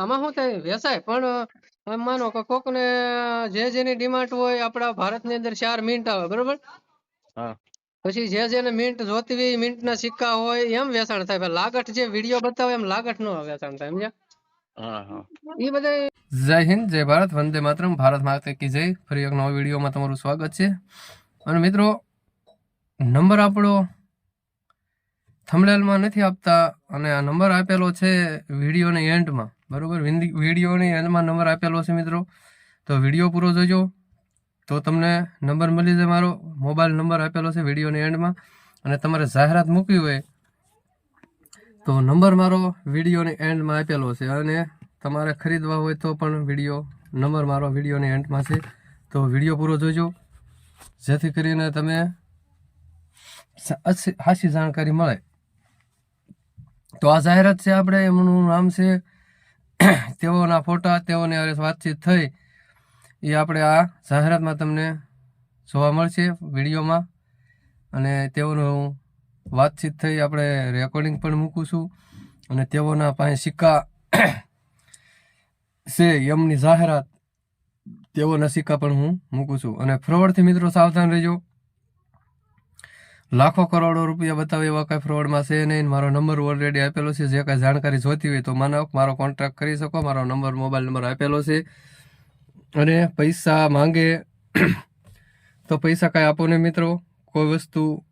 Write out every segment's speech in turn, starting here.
આમાં શું થાય? વેચાય પણ એમ માનો કે કોક ને જે જેની ડિમાન્ડ હોય આપણા ભારતની અંદર ચાર મિન્ટ આવે બરોબર? પછી જે જેને મિન્ટ જોતી હોય એ મિન્ટના સિક્કા હોય એમ વેચાણ થાય. લાગઠ લાગટ જે વીડિયો બતાવે એમ લાગટ નો વેચાણ થાય સમજ્યા? હા હા. એ બધા જય હિન્દ જય ભારત વંદે માતરમ. ભારત માતા કી જય. ફરી એક નવા વિડીયોમાં તમારું સ્વાગત છે. અને મિત્રો નંબર આપણો થંબનેલમાં નથી આપતા અને આ નંબર આપેલો છે વિડીયોની એન્ડમાં બરોબર? વિડીયોની એન્ડમાં નંબર આપેલો છે મિત્રો. તો વીડિયો પૂરો જોજો. તો તમને નંબર મળી જાય મારો. મોબાઈલ નંબર આપેલો છે વિડીયોની એન્ડમાં. અને તમારે જાહેરાત મૂકવી હોય તો નંબર મારો વિડીયોની એન્ડમાં આપેલો છે. અને તમારે ખરીદવા હોય તો પણ વીડિયો, નંબર મારો વિડીયોની એન્ડમાં છે. તો વીડિયો પૂરો જોજો. જેથી કરીને તમે સાચી જાણકારી મળે. તો આ જાહેરાત છે આપણે, એમનું નામ છે તેઓના ફોટા, તેઓની અરે વાતચીત થઈ. એ આપણે આ જાહેરાતમાં તમને જોવા મળશે વિડીયોમાં. અને તેઓનું વાતચીત થઈ આપણે રેકોર્ડિંગ પણ મૂકું છું. અને તેઓના પાસે સિક્કા છે એમની જાહેરાત. તેઓના સિક્કા પણ હું મૂકું છું. અને ફ્રોડથી મિત્રો સાવધાન રહેજો. લાખો કરોડો રૂપિયા બતાવે એવા કાંઈ ફ્રોડમાં છે નહીં મારો નંબર ઓલરેડી આપેલો છે. જે કાંઈ જાણકારી જોતી હોય તો મને મારો કોન્ટેક્ટ કરી શકો. મારો નંબર મોબાઈલ નંબર આપેલો છે. અને પૈસા માંગે તો પૈસા કાંઈ આપો નહીં મિત્રો. કોઈ વસ્તુ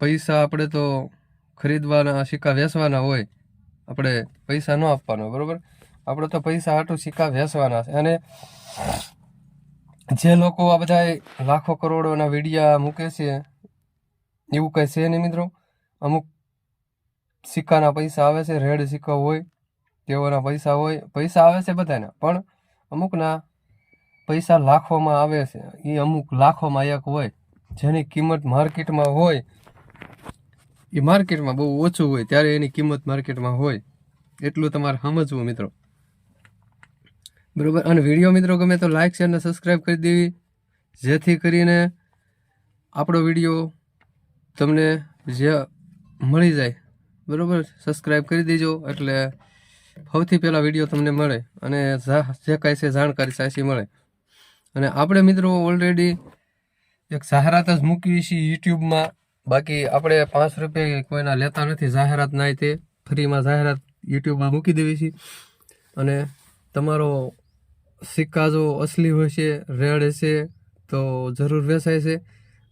પૈસા આપણે તો ખરીદવાના, સિક્કા વેચવાના હોય, આપણે પૈસા ન આપવાના, બરાબર? આપણે તો પૈસા આટું સિક્કા વેચવાના છે. અને જે લોકો આ બધા લાખો કરોડોના વિડીયા મૂકે છે એવું કંઈ છે નહીં મિત્રો? અમુક સિક્કાના પૈસા આવે છે, રેડ સિક્કા હોય, તેઓના પૈસા હોય, પૈસા આવે છે બધાના, પણ અમુકના પૈસા લાખોમાં આવે છે. એ અમુક લાખોમાં એક હોય, જેની કિંમત માર્કેટમાં હોય એ માર્કેટમાં બહુ ઓછું હોય, ત્યારે એની કિંમત માર્કેટમાં હોય. એટલું તમારે સમજવું મિત્રો. બરોબર? અને વીડિયો મિત્રો ગમે તો લાઈક શેર અને સબસ્ક્રાઈબ કરી દેવી. જેથી કરીને આપણો વીડિયો તમને જે મળી જાય, બરાબર? સબસ્ક્રાઈબ કરી દેજો, એટલે સૌથી પહેલાં વીડિયો તમને મળે અને જે કાંઈ છે જાણકારી સાચી મળે. અને આપણે મિત્રો ઓલરેડી એક જાહેરાત જ મૂકી છીએ યુટ્યુબમાં. બાકી આપણે પાંચ રૂપિયા કોઈના લેતા નથી, જાહેરાત ના તે ફ્રીમાં જાહેરાત યુટ્યુબમાં મૂકી દેવી છે. અને તમારો સિક્કા જો અસલી હોય છે, રેડ હશે, તો જરૂર વેચાય છે.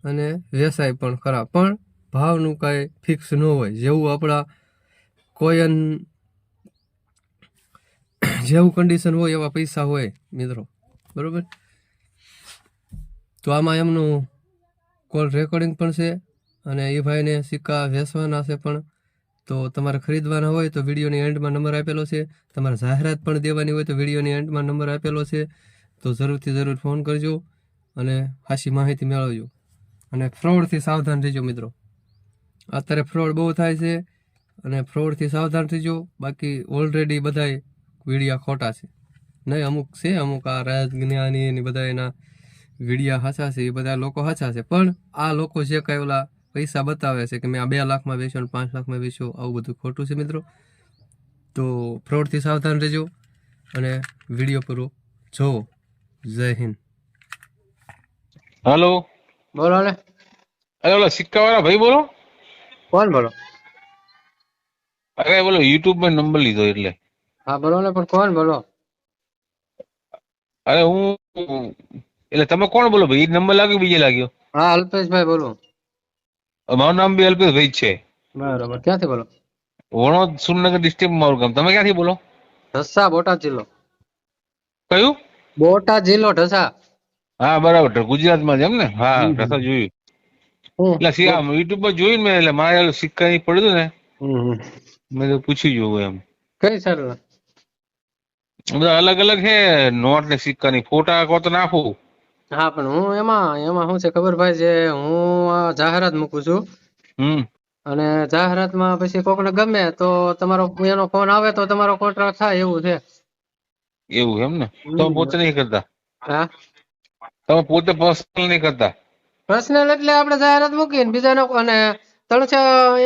અને વેચાય પણ ખરા. પણ ભાવનું કાંઈ ફિક્સ ન હોય. જેવું આપણા કોયન જેવું કન્ડિશન હોય એવા પૈસા હોય મિત્રો. બરોબર? તો આમાં એમનું કોલ રેકોર્ડિંગ પણ છે અને એ ભાઈને સિક્કા વેચવાના છે પણ. તો તમારે ખરીદવાના હોય તો વિડીયોની એન્ડમાં નંબર આપેલો છે. તમારે જાહેરાત પણ દેવાની હોય તો વિડીયોની એન્ડમાં નંબર આપેલો છે. તો જરૂરથી જરૂર ફોન કરજો અને ખાસી માહિતી મેળવજો. અને ફ્રોડથી સાવધાન રહેજો મિત્રો. અત્યારે ફ્રોડ બહુ થાય છે અને ફ્રોડથી સાવધાન રહેજો બાકી ઓલરેડી બધાય વિડીયા ખોટા છે. નહીં, અમુક છે, અમુક આ રાજજ્ઞાની ને બધા એના વિડીયા હાચા છે એ બધા લોકો હાચા છે. પણ આ લોકો જે કાંઈ ઓલા પૈસા બતાવે છે કે મેં આ બે લાખમાં વેચ્યો અને પાંચ લાખમાં વેચ્યો, આવું બધું ખોટું છે મિત્રો. તો ફ્રોડથી સાવધાન રહેજો અને વીડિયો પૂરો જોવો. જય હિન્દ. હાલો બોલો ને અરે ઓલા સિક્કા વાળા ભાઈ બોલો. કોણ બોલો? અરે બોલો યુટ્યુબમાં નંબર લીધો એટલે. હા બોલો ને પણ કોણ બોલો? અરે હું એટલે તમે કોણ બોલો ભાઈ? નંબર લાગ્યો બીજે લાગ્યો? હા અલ્પેશભાઈ બોલો. મારું નામ બી અલ્પેશભાઈ જ છે. બરોબર ક્યાંથી બોલો? વણોદ સુરનગર ડિસ્ટ્રિક્ટ મારું ગામ. તમે ક્યાંથી બોલો? ઢસા બોટાદ જિલ્લો. કયું? બોટાદ જિલ્લો ઢસા. હા બરાબર. ગુજરાતમાં જ એમ ને? હા. રસા જોયું. એટલે સી યુટ્યુબ પર જોયું મેં એટલે મારે ઓલું સિક્કા ની પડ્યું ને. મેં તો પૂછી જોવું એમ. કઈ સર? બધા અલગ અલગ છે નોટ ને સિક્કા ની ફોટા કો તો નાખું. હા પણ હું એમાં એમાં શું છે ખબર ભાઈ જે હું આ જાહેરાત મૂકું છું. હમ. અને જાહેરાતમાં પછી કોકને ગમે તો તમારો એનો ફોન આવે તો તમારો કોન્ટ્રાક્ટ થાય એવું છે. એવું એમ ને? તો પોતે નહીં કરતા? હા. તમે પોતે પર્સનલ નહીં કરતા. પર્સનલ એટલે આપણે જાહેરાત મૂકીને બીજાનો અને ત્રણ છ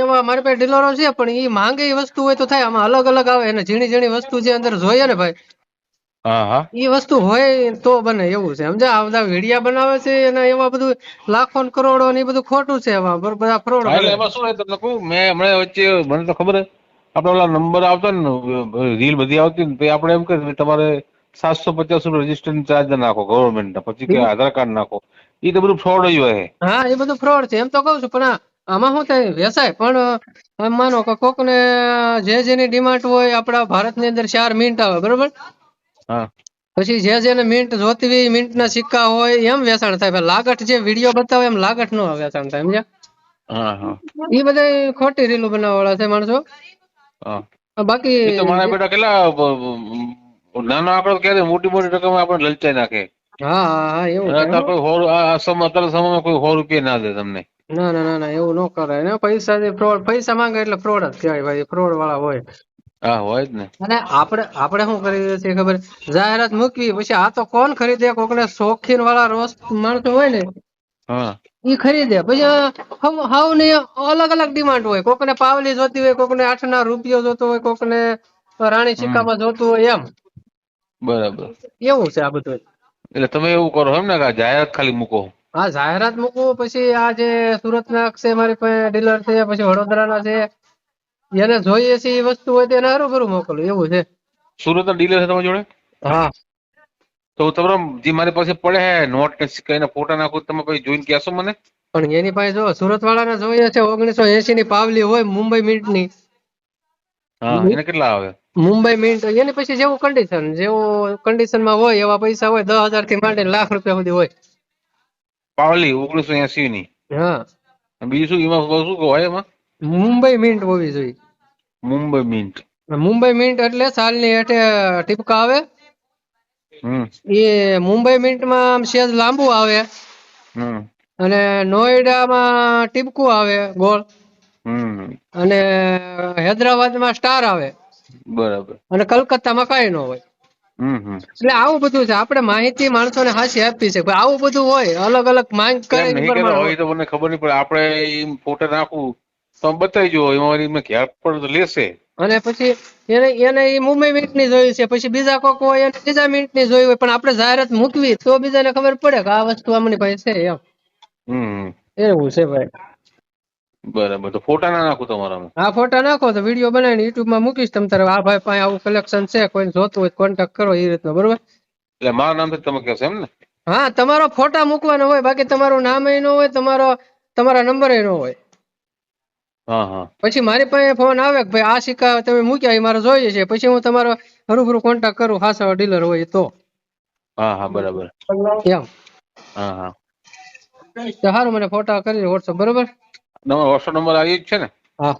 એવા મારી પાસે ડીલરો છે પણ એ માંગે એ વસ્તુ હોય તો થાય. આમાં અલગ અલગ આવે. અને ઝીણી ઝીણી વસ્તુ જે અંદર જોઈએ ને ભાઈ એ વસ્તુ હોય તો બને. એવું છે. સમજા આ બધા વિડિયા બનાવે છે અને એવા બધું લાખો ને કરોડો ને એ બધું ખોટું છે એમાં. બધા ફ્રોડ એમાં શું તમને કહું? મેં હમણાં વચ્ચે મને તો ખબર આપડે ઓલા નંબર આવતા ને રીલ બધી આવતી ને આપણે એમ કે તમારે સાતસો પચાસ રૂપિયા રજીસ્ટ્રેશન ચાર્જ નાખો ગવર્મેન્ટ ના પછી કે આધાર કાર્ડ નાખો. એ તો બધું ફ્રોડ હોય. હા એ બધું ફ્રોડ છે એમ તો કઉ છું પણ આમાં શું થાય? વેચાય પણ માનો કે કોક ને જે જેની ડિમાન્ડ હોય આપણા ભારતની અંદર ચાર મિનિટ આવે બરોબર? પછી જે જેને મિન્ટ જોતી હોય મિન્ટ ના સિક્કા હોય એમ વેચાણ થાય લાગટ લાગઠ જે વીડિયો બતાવે એમ લાગટ નો વેચાણ થાય સમજ્યા? હા હા. એ બધા ખોટી રીલો બનાવવા વાળા છે માણસો. બાકી એ મારા બેટા કેટલા નાનો આંકડો ક્યારે મોટી મોટી રકમ આપણે લલચાઈ નાખે. હા હા હા એવું અને છે અત્યારે કોઈ સો આ આ અત્યારે સમયમાં કોઈ સો રૂપિયા ના દે તમને. ના ના ના ના એવું ન કરાય. ને પૈસા ફ્રોડ પૈસા માંગે એટલે ફ્રોડ જ કહેવાય ભાઈ. ફ્રોડ વાળા હોય. હા હોય જ ને. અને આપણે આપણે શું કરીએ છીએ ખબર? જાહેરાત મૂકવી પછી આ તો કોણ ખરીદે? કોકને શોખીન વાળા રોજ માણસો હોય ને હા. ઈ ખરીદે. પછી હવની અલગ અલગ ડિમાન્ડ હોય. કોકને પાવલી જોતી હોય કોકને આઠ ના રૂપિયો જોતો હોય કોકને રાણી સિક્કામાં જોતું હોય એમ. બરાબર. એવું છે આ બધું એટલે તમે એવું કરો એમ ને કે જાહેરાત ખાલી મૂકો. હા જાહેરાત મૂકવું પછી આ જે સુરત ના છે મારી પાસે ડીલર છે પછી વડોદરાના છે એને જોઈએ છે એ વસ્તુ હોય તો એને હારું મોકલું એવું છે. સુરત ના ડીલર છે તમારી જોડે? હા. તો તમારા જે મારી પાસે પડે હે નોટ ને એના ફોટા નાખો તમે પછી જોઈને કહેશો મને? પણ એની પાસે જો સુરત વાળાને જોઈએ છે ઓગણીસો એસી ની પાવલી હોય મુંબઈ મિન્ટની. હા એને કેટલા આવે? મુંબઈ મિન્ટ એની પછી જેવું કન્ડિશન જેવું કન્ડિશનમાં હોય એવા પૈસા હોય દસ હજારથી માંડીને લાખ રૂપિયા સુધી હોય. પાવલી ઓગણીસો એસી ની. હા. બીજું શું એમાં શું હોય એમાં? મુંબઈ મિન્ટ હોવી જોઈએ. મુંબઈ મિન્ટ મુંબઈ મિન્ટ એટલે સાલની હેઠે ટીપકા આવે. એ મુંબઈ મિન્ટમાં આમ સેજ લાંબુ આવે. અને નોઈડામાં ટીપકું આવે ગોળ. અને હૈદરાબાદમાં સ્ટાર આવે. બરાબર. અને કલકત્તામાં કઈ ન હોય. એટલે આવું બધું છે. આપણે માહિતી માણસોને હાસી આપી છે. આવું બધું હોય અલગ અલગ માંગ કરે હોય. તો મને ખબર નહીં પડે આપણે ફોટા નાખું તો બતાવી જુઓ. એમાં એમને ખ્યાલ પણ તો લેશે. અને પછી એને એને એ મુંબઈ મિન્ટની જોઈ છે. પછી બીજા કોક હોય એને બીજા મિનિટની જોઈ હોય. પણ આપણે જાહેરાત મૂકવી તો બીજાને ખબર પડે કે આ વસ્તુ આમની પાસે છે એમ. હમ. એવું છે ભાઈ. બરાબર. તો ફોટા ના નાખો તમારામાં? હા ફોટા નાખો. તો વીડિયો બનાવીને યુટ્યુબમાં મૂકીશ. તમે તારે આ ભાઈ પાસે આવું કલેક્શન છે કોઈને જોતું હોય કોન્ટેક્ટ કરો એ રીતનો બરોબર? એટલે મારા નામથી તમે કહેશો એમ ને? હા તમારો ફોટા મૂકવાનો હોય બાકી તમારું નામ ન હોય તમારો તમારા નંબર ન હોય. હા હા. પછી મારી પાસે ફોન આવે કે ભાઈ આ સિક્કા તમે મૂક્યા એ મારે જોઈએ છે પછી હું તમારો હરૂભરૂ કોન્ટેક્ટ કરું ખાસા ડીલર હોય તો. હા હા બરાબર. એમ. હા હા. સારું મને ફોટા કરી વોટ્સઅપ બરોબર? તમારો વોટ્સઅપ નંબર આવી જ છે ને? હા.